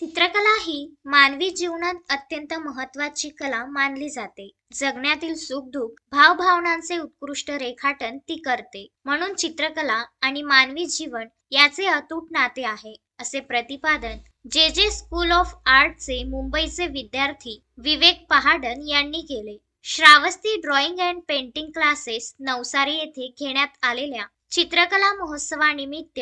चित्रकला ही मानवी जीवनात अत्यंत महत्वाची कला मानली जाते. जगण्यातील सुखदुःख भावभावनांचे उत्कृष्ट रेखाटन ती करते. म्हणून चित्रकला आणि मानवी जीवन याचे अतूट नाते आहे असे प्रतिपादन जे जे स्कूल ऑफ आर्टचे मुंबईचे विद्यार्थी विवेक पहाडन यांनी केले. Shravasti drawing and painting classes Navsari येथे घेण्यात आलेल्या चित्रकला महोत्सवानिमित्त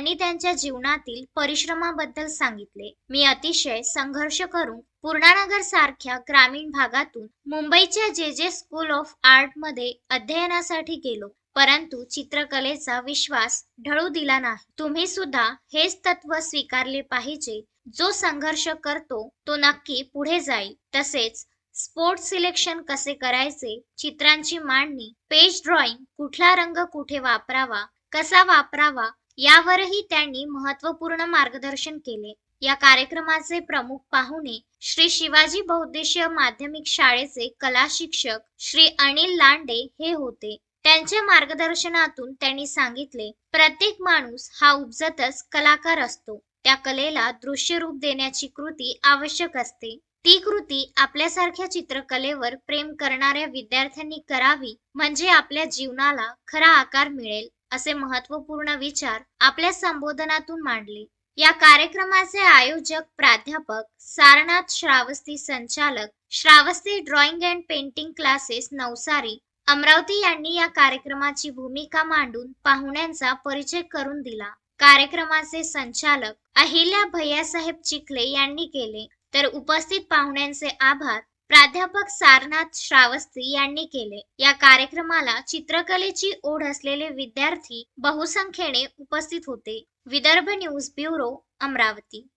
त्यांनी त्यांच्या जीवनातील परिश्रमाबद्दल सांगितले. मी अतिशय संघर्ष करून पूर्णानगर सारख्या ग्रामीण भागातून मुंबईच्या जे जे स्कूल ऑफ आर्टमध्ये अध्ययनासाठी गेलो. परंतु चित्रकलेचा विश्वास ढळू दिला नाही. तुम्ही सुद्धा हेच तत्व स्वीकारले पाहिजे. जो संघर्ष करतो तो नक्की पुढे जाईल. तसेच स्पोर्ट्स सिलेक्शन कसे करायचे चित्रांची मांडणी पेज ड्रॉइंग कुठला रंग कुठे वापरावा कसा वापरावा यावरही त्यांनी महत्त्वपूर्ण मार्गदर्शन केले. या कार्यक्रमाचे प्रमुख पाहुणे श्री शिवाजी बहुद्देशीय माध्यमिक शाळेचे कला शिक्षक श्री अनिल लांडे हे होते. त्यांच्या मार्गदर्शनातून त्यांनी सांगितले प्रत्येक माणूस हा उपजतच कलाकार असतो. त्या कलेला दृश्य रूप देण्याची कृती आवश्यक असते. ती कृती आपल्यासारख्या चित्रकलेवर प्रेम करणाऱ्या विद्यार्थ्यांनी करावी म्हणजे आपल्या जीवनाला खरा आकार मिळेल. असे महत्त्वपूर्ण विचार आपल्या संबोधनातून मांडले. या कार्यक्रमाचे आयोजक प्राध्यापक सारनाथ श्रावस्ती संचालक Shravasti drawing and painting classes Navsari Amravati यांनी या कार्यक्रमाची भूमिका मांडून पाहुण्यांचा परिचय करून दिला. कार्यक्रमाचे संचालक अहिल्या भैयासाहेब चिखले यांनी केले. तर उपस्थित पाहुण्यांचे आभार. प्राध्यापक सारनाथ श्रावस्ती यांनी केले. या कार्यक्रमाला चित्रकलेची ओढ असलेले विद्यार्थी बहुसंख्येने उपस्थित होते. Vidarbha news bureau Amravati.